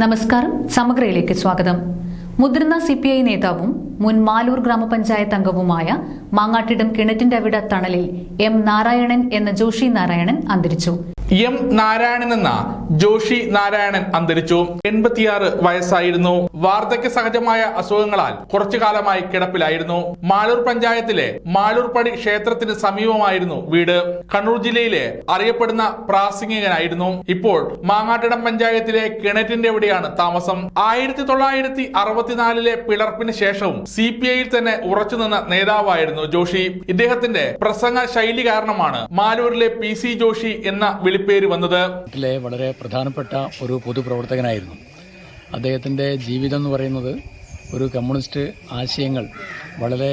നമസ്കാരം സമഗ്രയിലേക്ക് സ്വാഗതം. മുതിർന്ന സി പി ഐ നേതാവും മുൻ മാലൂർ ഗ്രാമപഞ്ചായത്ത് അംഗവുമായ മാങ്ങാട്ടിടം കിണറ്റിന്റെ അവിട തണലിൽ എം നാരായണൻ എന്ന ജോഷി നാരായണൻ അന്തരിച്ചു. എം നാരായണൻ എന്ന ജോഷി നാരായണൻ അന്തരിച്ചു. എൺപത്തിയാറ് വയസ്സായിരുന്നു. വാർദ്ധക്യ സഹജമായ അസുഖങ്ങളാൽ കുറച്ചു കാലമായി കിടപ്പിലായിരുന്നു. മാളൂർ പഞ്ചായത്തിലെ മാലൂർപ്പടി ക്ഷേത്രത്തിന് സമീപമായിരുന്നു വീട്. കണ്ണൂർ ജില്ലയിലെ അറിയപ്പെടുന്ന പ്രാസംഗികനായിരുന്നു. ഇപ്പോൾ മാങ്ങാട്ടിടം പഞ്ചായത്തിലെ കിണറ്റിന്റെ എവിടെയാണ് താമസം. ആയിരത്തി തൊള്ളായിരത്തി അറുപത്തിനാലിലെ പിളർപ്പിന് ശേഷവും സി പി ഐയിൽ തന്നെ ഉറച്ചുനിന്ന നേതാവായിരുന്നു ജോഷി. ഇദ്ദേഹത്തിന്റെ പ്രസംഗ ശൈലി കാരണമാണ് മാലൂരിലെ പി സി ജോഷി എന്ന വിളിപ്പേര് വന്നത്. വളരെ പ്രധാനപ്പെട്ട ഒരു പൊതുപ്രവർത്തകനായിരുന്നു. അദ്ദേഹത്തിന്റെ ജീവിതം എന്ന് പറയുന്നത് ഒരു കമ്മ്യൂണിസ്റ്റ് ആശയങ്ങൾ വളരെ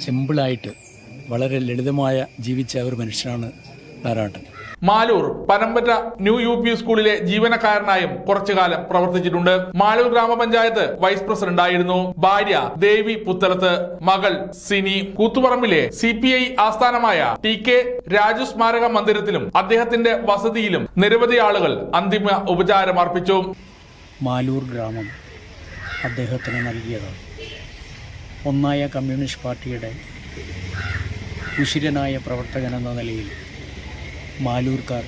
സിമ്പിളായിട്ട് വളരെ ലളിതമായ ജീവിച്ച ഒരു മനുഷ്യനാണ് Narayanan. Maloor Panampatta new U P സ്കൂളിലെ ജീവനക്കാരനായും കുറച്ചു കാലം പ്രവർത്തിച്ചിട്ടുണ്ട്. മാലൂർ ഗ്രാമപഞ്ചായത്ത് വൈസ് പ്രസിഡന്റ് ആയിരുന്നു. ഭാര്യ ദേവി പുത്തലത്ത് മകൾ സിനി കൂത്തുപറമ്പിലെ സി പി ഐ ആസ്ഥാനമായ ടി കെ രാജു സ്മാരക മന്ദിരത്തിലും അദ്ദേഹത്തിന്റെ വസതിയിലും നിരവധി ആളുകൾ അന്തിമ ഉപചാരം അർപ്പിച്ചു. മാലൂർ ഗ്രാമം അദ്ദേഹത്തിന് നൽകിയത് ഒന്നായ കമ്മ്യൂണിസ്റ്റ് പാർട്ടിയുടെ ഉശിരനായ പ്രവർത്തകൻ എന്ന നിലയിൽ മാലൂർക്കാർ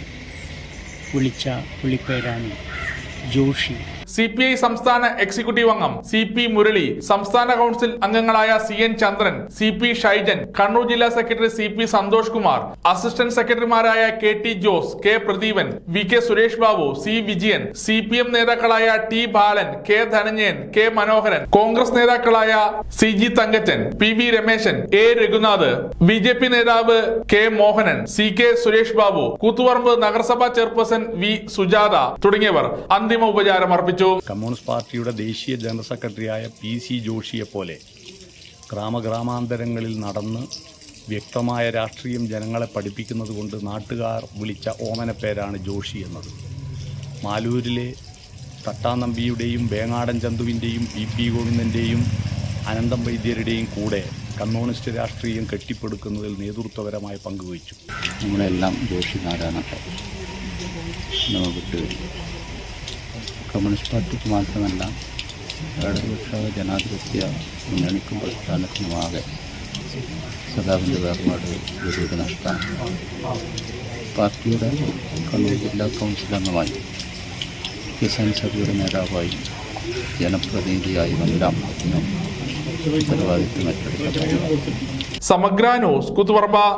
വിളിച്ച വിളിപ്പേരാണ് ജോഷി സി പി ഐ സംസ്ഥാന എക്സിക്യൂട്ടീവ് അംഗം സി പി മുരളി സംസ്ഥാന കൗൺസിൽ അംഗങ്ങളായ C N Chandran C P Shaijan Kannur ജില്ലാ secretary C P Santhosh Kumar assistant സെക്രട്ടറിമാരായ K T Jose K Pradeepan V K Suresh Babu C Vijayan C P M നേതാക്കളായ T Balan K Dhananjayan K Manoharan Congress നേതാക്കളായ C G Thankachan P V Rameshan A Raghunath B J P നേതാവ് K Mohanan C K Suresh Babu Koothuparamba നഗരസഭാ chairperson V Sujatha തുടങ്ങിയവർ അന്തിമ ഉപചാരം അർപ്പിച്ചു. Communist പാർട്ടിയുടെ ദേശീയ general സെക്രട്ടറിയായ പി സി ജോഷിയെ പോലെ ഗ്രാമഗ്രാമാന്തരങ്ങളിൽ നടന്ന് വ്യക്തമായ രാഷ്ട്രീയം ജനങ്ങളെ പഠിപ്പിക്കുന്നത് കൊണ്ട് നാട്ടുകാർ വിളിച്ച ഓമനപ്പേരാണ് പേരാണ് ജോഷി എന്നത്. മാലൂരിലെ തട്ടാനമ്പിയുടെയും വേങ്ങാടൻ ചന്തുവിന്റെയും പി പി ഗോവിന്ദന്റെയും അനന്തം വൈദ്യരുടെയും കൂടെ കമ്മ്യൂണിസ്റ്റ് രാഷ്ട്രീയം കെട്ടിപ്പടുക്കുന്നതിൽ നേതൃത്വപരമായ പങ്കുവഹിച്ചു നമ്മളെല്ലാം ജോഷി നാരായണ നമുക്ക് കമ്മ്യൂണിസ്റ്റ് പാർട്ടിക്ക് മാത്രമല്ല ഇടതുപക്ഷ ജനാധിപത്യ മുന്നണിക്കും പ്രസ്ഥാനത്തിനുമാകെ സദാവിന്റെ വേർപാട് വലിയൊരു നഷ്ടമാണ് പാർട്ടിയുടെ കണ്ണൂർ ജില്ലാ കൗൺസിൽ അംഗമായി കിസാൻ സഭയുടെ നേതാവായി ജനപ്രതിനിധിയായി എല്ലാം ഉത്തരവാദിത്വം ഏറ്റെടുക്കുന്നു സമഗ്ര ന്യൂസ് കൂത്തുപറമ്പ